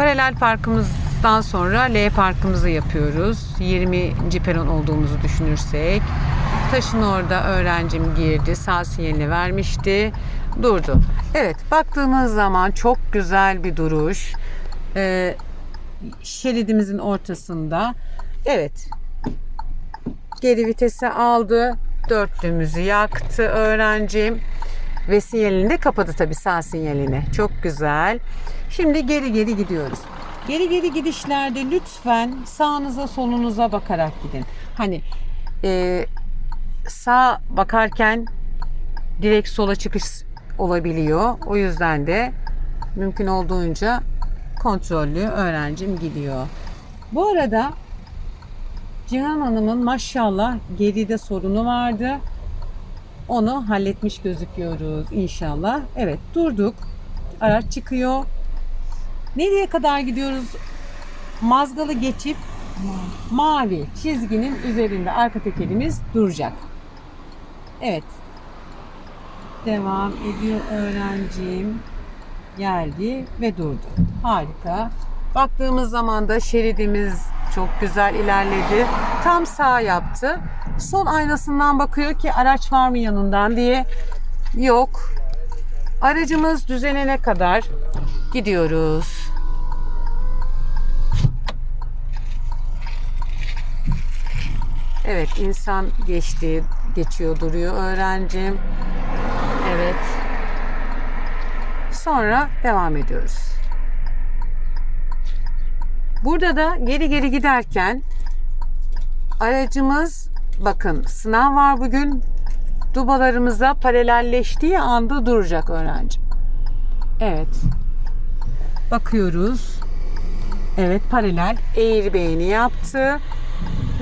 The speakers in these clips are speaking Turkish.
paralel parkımızdan sonra L parkımızı yapıyoruz. 20. peron olduğumuzu düşünürsek. Taşın orada öğrencim girdi. Sağ sinyalini vermişti. Durdu. Evet baktığımız zaman çok güzel bir duruş. Ee, şeridimizin ortasında. Evet. Geri vitesi aldı. Dörtlüğümüzü yaktı öğrencim. Ve sinyalini de kapadı tabii sağ sinyalini. Çok güzel. Şimdi geri geri gidiyoruz. Geri geri gidişlerde lütfen sağınıza solunuza bakarak gidin. Hani e, sağ bakarken direkt sola çıkış olabiliyor. O yüzden de mümkün olduğunca kontrollü öğrencim gidiyor. Bu arada Cihan Hanım'ın maşallah geride sorunu vardı. Onu halletmiş gözüküyoruz inşallah. Evet durduk. Araç çıkıyor. Nereye kadar gidiyoruz? Mazgalı geçip mavi çizginin üzerinde arka tekerimiz duracak. Evet. Devam ediyor öğrencim. Geldi ve durdu. Harika. Baktığımız zaman da şeridimiz çok güzel ilerledi. Tam sağ yaptı. Sol aynasından bakıyor ki araç var mı yanından diye. Yok. Aracımız düzenene kadar gidiyoruz. Evet insan geçti, geçiyor duruyor öğrencim. Evet. Sonra devam ediyoruz. Burada da geri geri giderken aracımız bakın sınav var bugün dubalarımıza paralelleştiği anda duracak öğrencim. Evet. Bakıyoruz. Evet paralel beğeni yaptı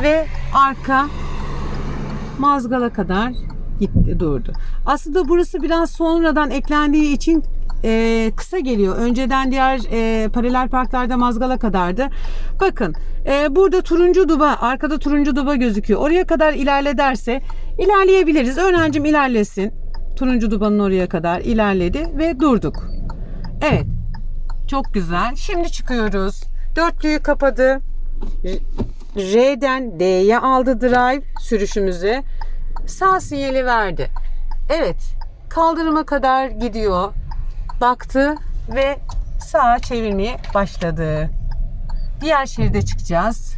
ve arka mazgala kadar gitti durdu. Aslında burası biraz sonradan eklendiği için e, kısa geliyor. Önceden diğer e, paralel parklarda mazgala kadardı. Bakın e, burada turuncu duba arkada turuncu duba gözüküyor. Oraya kadar ilerle derse ilerleyebiliriz. Öğrencim ilerlesin. Turuncu dubanın oraya kadar ilerledi ve durduk. Evet. Çok güzel. Şimdi çıkıyoruz. Dörtlüyü kapadı. R'den D'ye aldı drive sürüşümüzü. Sağ sinyali verdi. Evet. Kaldırıma kadar gidiyor. Baktı ve sağa çevirmeye başladı. Diğer şeride çıkacağız.